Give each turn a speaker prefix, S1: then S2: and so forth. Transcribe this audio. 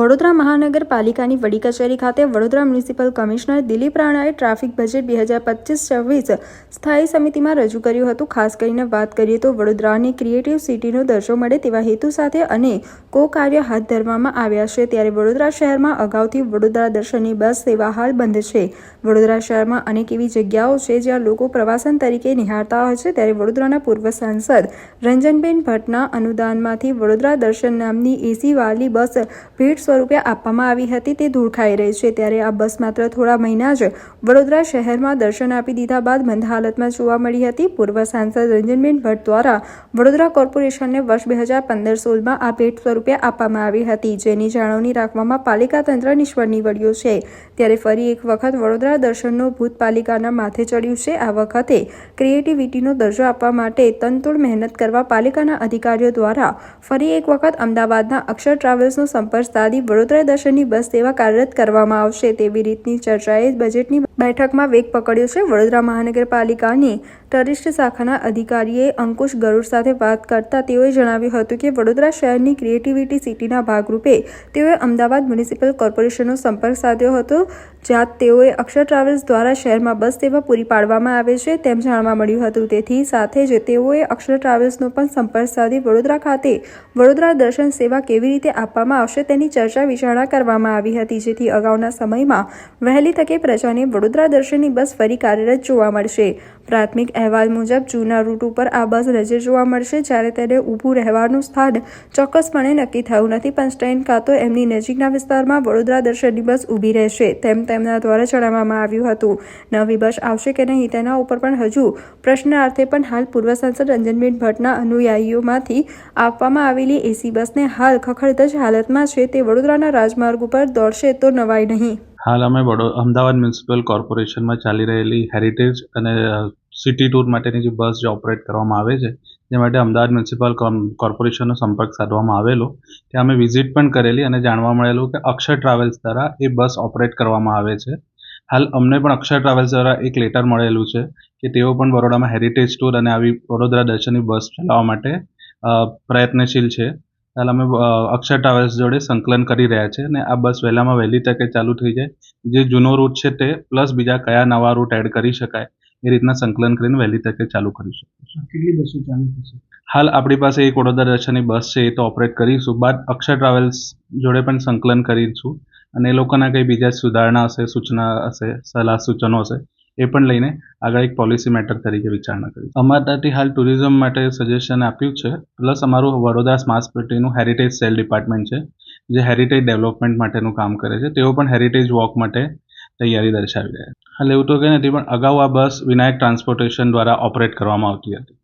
S1: વડોદરા મહાનગરપાલિકાની વડી કચેરી ખાતે વડોદરા મ્યુનિસિપલ કમિશનર દિલીપ રાણાએ ટ્રાફિક બજેટ બે હજાર પચીસ છવ્વીસ સ્થાયી સમિતિમાં રજૂ કર્યું હતું. ખાસ કરીને વાત કરીએ તો વડોદરાની ક્રિએટિવ સિટીનો દરજ્જો મળે તેવા હેતુ સાથે અને કો કાર્ય હાથ ધરવામાં આવ્યા છે. ત્યારે વડોદરા શહેરમાં અગાઉથી વડોદરા દર્શનની બસ સેવા હાલ બંધ છે. વડોદરા શહેરમાં અનેક એવી જગ્યાઓ છે જ્યાં લોકો પ્રવાસન તરીકે નિહાળતા હોય છે. ત્યારે વડોદરાના પૂર્વ સાંસદ રંજનબેન ભટ્ટના અનુદાનમાંથી વડોદરા દર્શન નામની એસી વાલી બસ ભેટ સ્વરૂપે આપવામાં આવી હતી તે ધૂળ ખાઈ રહી છે. ત્યારે આ બસ માત્ર થોડા મહિના જ વડોદરા શહેરમાં દર્શન આપી દીધા બાદ મંદ હાલતમાં જોવા મળી હતી. પૂર્વ સાંસદ રંજનબેન ભટ્ટ દ્વારા વડોદરા કોર્પોરેશનને વર્ષ બે હજાર પંદર સોળમાં આ ભેટ સ્વરૂપે આપવામાં આવી હતી, જેની જાળવણી રાખવામાં પાલિકા તંત્ર નિષ્ફળ નીવડ્યું છે. ત્યારે ફરી એક વખત વડોદરા દર્શનનો ભૂત પાલિકાના માથે ચડ્યું છે. આ વખતે ક્રિએટિવિટીનો દરજ્જો આપવા માટે તનતોડ મહેનત કરવા પાલિકાના અધિકારીઓ દ્વારા ફરી એક વખત અમદાવાદના અક્ષર ટ્રાવેલ્સનો સંપર્ક સાધી વડોદરા દર્શનની બસ સેવા કાર્યરત કરવામાં આવશે. તેવી રીતની ચર્ચાએ બજેટની બેઠકમાં વેગ પકડ્યો છે. વડોદરા મહાનગરપાલિકાની ટરિસ્ટ શાખાના અધિકારીએ અંકુશ ગરુડ સાથે વાત કરતા તેઓએ જણાવ્યું હતું કે, વડોદરા શહેરની ક્રિએટિવિટી સિટીના ભાગરૂપે તેઓએ અમદાવાદ મ્યુનિસિપલ કોર્પોરેશનનો સંપર્ક સાધ્યો હતો, જ્યાં તેઓએ અક્ષર ટ્રાવેલ્સ દ્વારા શહેરમાં બસ સેવા પૂરી પાડવામાં આવે છે તેમ જાણવા મળ્યું હતું. તેથી સાથે જ તેઓએ અક્ષર ટ્રાવેલ્સનો પણ સંપર્ક સાધી વડોદરા ખાતે વડોદરા દર્શન સેવા કેવી રીતે આપવામાં આવશે તેની ચર્ચા વિચારણા કરવામાં આવી હતી, જેથી અગાઉના સમયમાં વહેલી તકે પ્રજાને વડોદરા દર્શનની બસ ફરી કાર્યરત જોવા મળશે. પ્રાથમિક અહેવાલ મુજબ, જૂના રૂટ ઉપર આ બસ નજર જોવા મળશે, જ્યારે તેને ઊભું રહેવાનું સ્થાન ચોક્કસપણે નક્કી થયું નથી. પણ સ્ટેન્ડ કાં તો એમની નજીકના વિસ્તારમાં વડોદરા દર્શનની બસ ઊભી રહેશે, તેમ તેમના દ્વારા જણાવવામાં આવ્યું હતું. નવી બસ આવશે કે નહીં, તેના ઉપર પણ હજુ પ્રશ્નાર્થે પણ હાલ પૂર્વ સાંસદ રંજનબેન ભટ્ટના અનુયાયીઓમાંથી આપવામાં આવેલી એસી બસને હાલ ખખડધજ હાલતમાં છે તે વડોદરાના રાજમાર્ગ ઉપર દોડશે તો નવાય નહીં.
S2: હાલ અમે વડો, અમદાવાદ મ્યુનિસિપલ કોર્પોરેશનમાં ચાલી રહેલી હેરિટેજ અને સિટી ટૂર માટેની જે બસ જે ઓપરેટ કરવામાં આવે છે, જે માટે અમદાવાદ મ્યુનિસિપલ કોર્પોરેશનનો સંપર્ક સાધવામાં આવેલો, ત્યાં અમે વિઝિટ પણ કરેલી અને જાણવા મળેલું કે અક્ષર ટ્રાવેલ્સ દ્વારા એ બસ ઓપરેટ કરવામાં આવે છે. હાલ અમને પણ અક્ષર ટ્રાવેલ્સ દ્વારા એક લેટર મળેલું છે કે તેઓ પણ વડોદરામાં હેરિટેજ ટૂર અને આવી વડોદરા દર્શનની બસ ચલાવવા માટે પ્રયત્નશીલ છે. હાલ અમે અક્ષર ટ્રાવેલ્સ જોડે સંકલન કરી રહ્યા છે અને આ બસ વહેલામાં વહેલી તકે ચાલુ થઈ જાય. જે જૂનો રૂટ છે તે પ્લસ બીજા કયા નવા રૂટ એડ કરી શકાય એ રીતના સંકલન કરીને વહેલી તકે ચાલુ કરીશું
S3: કેટલી બસો ચાલુ થશે?
S2: હાલ આપણી પાસે એક વડોદરા દર્શનની બસ છે એ તો ઓપરેટ કરીશું. બાદ અક્ષર ટ્રાવેલ્સ જોડે પણ સંકલન કરીશું. અને એ લોકોના કંઈ બીજા સુધારણા હશે સૂચના હશે સલાહ સૂચનો હશે એ પણ લઈને આગળ એક પોલિસી મેટર તરીકે વિચારણા કરી. અમારા ત્યાંથી હાલ ટુરિઝમ માટે સજેશન આપ્યું છે. પ્લસ અમારું વડોદરા સ્માર્ટ સિટીનું હેરિટેજ સેલ ડિપાર્ટમેન્ટ છે, જે હેરિટેજ ડેવલપમેન્ટ માટેનું કામ કરે છે. તેઓ પણ હેરિટેજ વોક માટે તૈયારી દર્શાવી રહ્યા હાલ એવું તો કંઈ નથી, પણ અગાઉ આ બસ વિનાયક ટ્રાન્સપોર્ટેશન દ્વારા ઓપરેટ કરવામાં આવતી હતી.